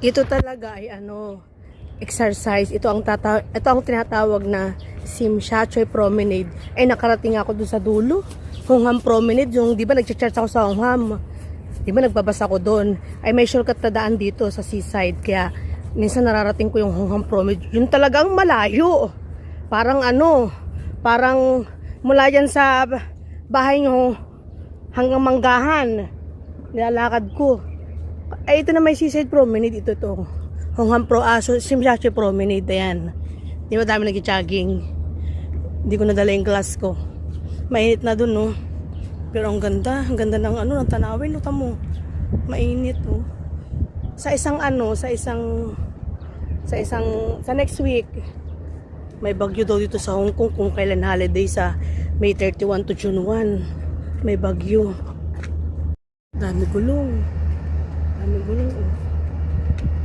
Ito talaga ay ano, exercise. Ito ang tata ito ang tinatawag na Simshachoy Promenade. Ay nakarating ako doon sa dulo. Hongham Promenade, yung di ba nagcha-church ako sa Hongham. Di ba nagbabasa ko doon. Ay may shortcut na daan dito sa seaside. Kaya minsan nararating ko yung Hongham Promenade. Yun talagang malayo. Parang ano, parang mula yan sa bahay nyo hanggang manggahan. Nilalakad ko. Ay, ito na may seaside promenade. Ito to. Hongham Pro, ah, so, Simshachi Promenade. Ayan. Di ba dami nag-jogging? Hindi ko nadala yung glass ko. Mainit na dun, no? Pero ang ganda. Ang ganda ng ano, ng tanawin. Luta mo. Mainit, no? Sa isang ano, sa isang sa isang sa next week may bagyo daw dito sa Hong Kong kung kailan holiday sa May 31 to June 1 may bagyo dami gulong dami gulong oh.